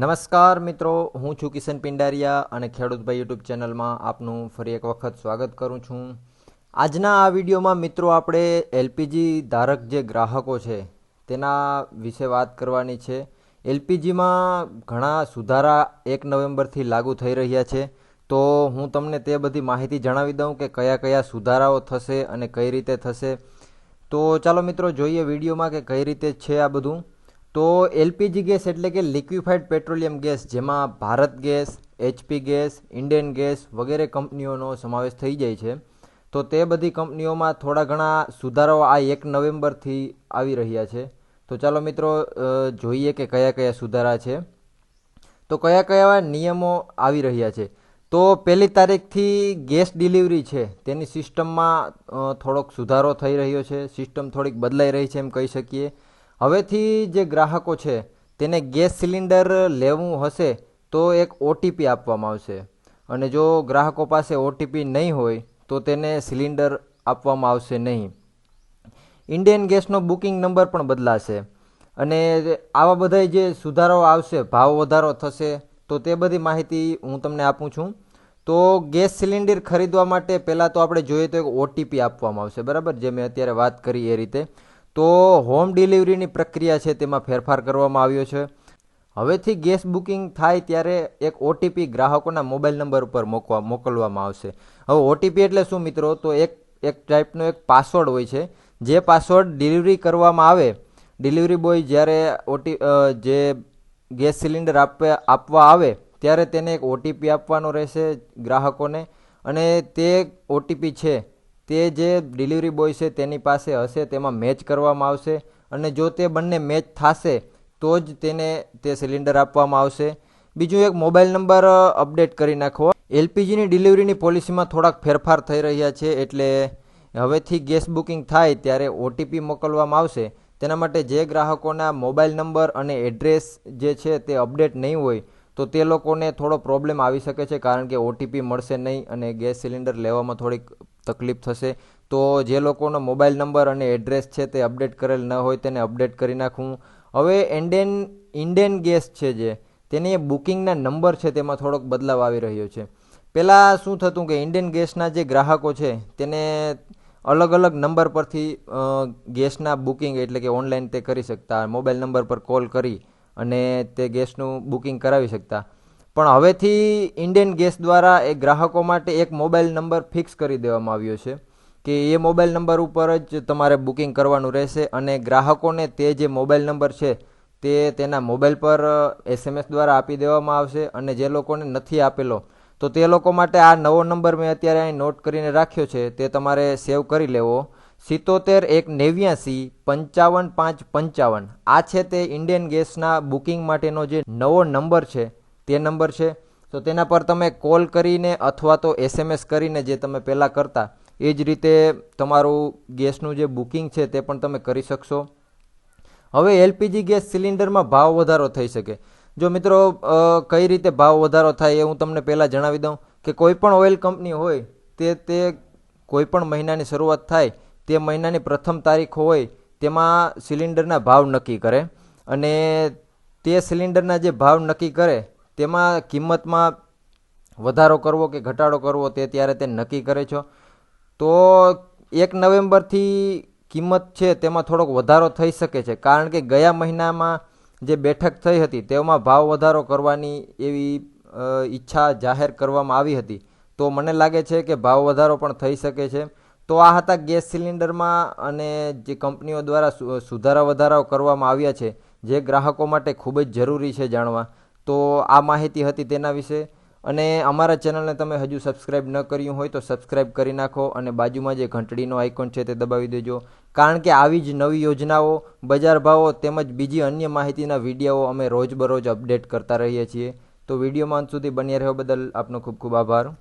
નમસ્કાર મિત્રો, હું છું કિશન પિંડારિયા અને ખેડૂતભાઈ યુટ્યુબ ચેનલમાં આપનું ફરી એક વખત સ્વાગત કરું છું. આજના આ વિડીયોમાં મિત્રો આપણે એલપીજી ધારક જે ગ્રાહકો છે, તેના વિશે વાત કરવાની છે. એલપીજીમાં ઘણા સુધારા એક નવેમ્બરથી લાગુ થઈ રહ્યા છે. તો હું તમને તે બધી માહિતી જણાવી દઉં કે કયા કયા સુધારાઓ થશે અને કઈ રીતે થશે. તો ચાલો મિત્રો, જોઈએ વિડીયોમાં કે કઈ રીતે છે આ બધું. તો એલપીજી ગેસ એટલે કે લિક્વિફાઈડ પેટ્રોલિયમ ગેસ, જેમાં Bharat gas, HP gas, Indian gas વગેરે કંપનીઓનો સમાવેશ થઈ જાય છે. તો તે બધી કંપનીઓમાં થોડા ઘણા સુધારાઓ આ એક નવેમ્બરથી આવી રહ્યા છે. તો ચાલો મિત્રો જોઈએ કે કયા કયા સુધારા છે. તો કયા કયા નિયમો આવી રહ્યા છે. તો પહેલી તારીખથી ગેસ ડિલિવરી છે. તેની સિસ્ટમમાં થોડોક સુધારો થઈ રહ્યો છે. સિસ્ટમ થોડીક બદલાઈ રહી છે એમ કહી શકીએ. હવેથી જે ગ્રાહકો છે, તેને ગેસ સિલિન્ડર લેવું હશે તો એક ઓટીપી આપવામાં આવશે. અને જો ગ્રાહકો પાસે ઓટીપી નહીં હોય, તો તેને સિલિન્ડર આપવામાં આવશે નહીં. ઇન્ડિયન ગેસનો બુકિંગ નંબર પણ બદલાશે. અને આવા બધા જે સુધારાઓ આવશે, ભાવ વધારો થશે, તો તે બધી માહિતી હું તમને આપું છું. તો ગેસ સિલિન્ડર ખરીદવા માટે પહેલાં તો આપણે જોઈએ તો એક ઓટીપી આપવામાં આવશે. બરાબર? જે મેં અત્યારે વાત કરી એ રીતે. તો હોમ ડિલિવરીની પ્રક્રિયા છે તેમાં ફેરફાર કરવામાં આવ્યો છે. હવેથી ગેસ બુકિંગ થાય ત્યારે એક ઓટીપી ગ્રાહકોના મોબાઈલ નંબર ઉપર મોકવા, મોકલવામાં આવશે. હવે ઓટીપી એટલે શું મિત્રો? તો એક એક ટાઈપનો એક પાસવર્ડ હોય છે. જે પાસવર્ડ ડિલિવરી કરવામાં આવે, ડિલિવરી બોય જ્યારે ઓટી જે ગેસ સિલિન્ડર આપે, આપવા આવે, ત્યારે તેને એક ઓટીપી આપવાનો રહેશે ગ્રાહકોને. અને તે ઓટીપી છે. તે જે ડિલિવરી બોય છે તેની પાસે હશે, તેમાં મેચ કરવામાં આવશે અને જો તે બંને મેચ થશે, તો જ તેને તે સિલિન્ડર આપવામાં આવશે. બીજું એક મોબાઈલ નંબર અપડેટ કરી નાખો. એલપીજીની ડિલિવરીની પોલિસીમાં થોડાક ફેરફાર થઈ રહ્યા છે એટલે હવેથી ગેસ બુકિંગ થાય ત્યારે ઓટીપી મોકલવામાં આવશે. તેના માટે જે ગ્રાહકોના મોબાઈલ નંબર અને એડ્રેસ જે છે તે અપડેટ નહીં હોય, તો તે લોકોને થોડો પ્રોબ્લેમ આવી શકે છે કારણ કે ઓટીપી મળશે નહીં અને ગેસ સિલિન્ડર લેવામાં થોડીક તકલીફ થશે. તો જે લોકોનો મોબાઈલ નંબર અને એડ્રેસ છે તે અપડેટ કરેલ ન હોય તેને અપડેટ કરી નાખવું. હવે ઇન્ડિયન ઇન્ડિયન ગેસ છે જે, તેની બુકિંગના નંબર છે તેમાં થોડોક બદલાવ આવી રહ્યો છે. પહેલાં શું થતું કે ઇન્ડિયન ગેસના જે ગ્રાહકો છે, તેને અલગ અલગ નંબર પરથી ગેસના બુકિંગ એટલે કે ઓનલાઈન તે કરી શકતા, મોબાઈલ નંબર પર કોલ કરી અને તે ગેસનું બુકિંગ કરાવી શકતા. પણ હવેથી ઇન્ડિયન ગેસ દ્વારા એ ગ્રાહકો માટે એક મોબાઈલ નંબર ફિક્સ કરી દેવામાં આવ્યો છે કે એ મોબાઈલ નંબર ઉપર જ તમારે બુકિંગ કરવાનું રહેશે અને ગ્રાહકોને તે જે મોબાઈલ નંબર છે તે તેના મોબાઈલ પર એસએમએસ દ્વારા આપી દેવામાં આવશે અને જે લોકોને નથી આપેલો, તો તે લોકો માટે આ નવો નંબર મેં અત્યારે અહીં નોટ કરીને રાખ્યો છે, તે તમારે સેવ કરી લેવો. સિત્તોતેર એક નેવ્યાસી પંચાવન પાંચ પંચાવન. આ છે તે ઇન્ડિયન ગેસના બુકિંગ માટેનો જે નવો નંબર છે તે નંબર છે. તો તેના પર તમે કોલ કરીને અથવા તો એસએમએસ કરીને જે તમે પહેલાં કરતા, એ જ રીતે તમારું ગેસનું જે બુકિંગ છે તે પણ તમે કરી શકશો. હવે એલપીજી ગેસ સિલિન્ડરમાં ભાવ વધારો થઈ શકે. જો મિત્રો કઈ રીતે ભાવ વધારો થાય એ હું તમને પહેલાં જણાવી દઉં કે કોઈ પણ ઓઇલ કંપની હોય, તે તે કોઈ પણ મહિનાની શરૂઆત થાય, તે મહિનાની પ્રથમ તારીખ હોય, તેમાં સિલિન્ડરના ભાવ નક્કી કરે. અને તે સિલિન્ડરના જે ભાવ નક્કી કરે તેમાં કિંમતમાં વધારો કરવો કે ઘટાડો કરવો તે ત્યારે તે નક્કી કરે છો. તો એક નવેમ્બરથી કિંમત છે તેમાં થોડોક વધારો થઈ શકે છે. કારણ કે ગયા મહિનામાં જે બેઠક થઈ હતી તેમાં ભાવ વધારો કરવાની એવી ઈચ્છા જાહેર કરવામાં આવી હતી. તો મને લાગે છે કે ભાવ વધારો પણ થઈ શકે છે. તો આ હતા ગેસ સિલિન્ડરમાં અને જે કંપનીઓ દ્વારા સુધારા વધારાઓ કરવામાં આવ્યા છે, જે ગ્રાહકો માટે ખૂબ જ જરૂરી છે જાણવા. તો આ માહિતી હતી તેના વિશે. અને અમારા ચેનલને તમે હજુ સબસ્ક્રાઇબ ન કર્યું હોય તો સબસ્ક્રાઇબ કરી નાખો અને બાજુમાં જે ઘંટડીનો આઇકોન છે તે દબાવી દેજો. કારણ કે આવી જ નવી યોજનાઓ, બજાર ભાવો તેમજ બીજી અન્ય માહિતીના વીડિયો અમે રોજબરોજ અપડેટ કરતા રહીએ છીએ. તો વિડીયોમાં અંત સુધી બન્યા રહ્યો બદલ આપનો ખૂબ ખૂબ આભાર.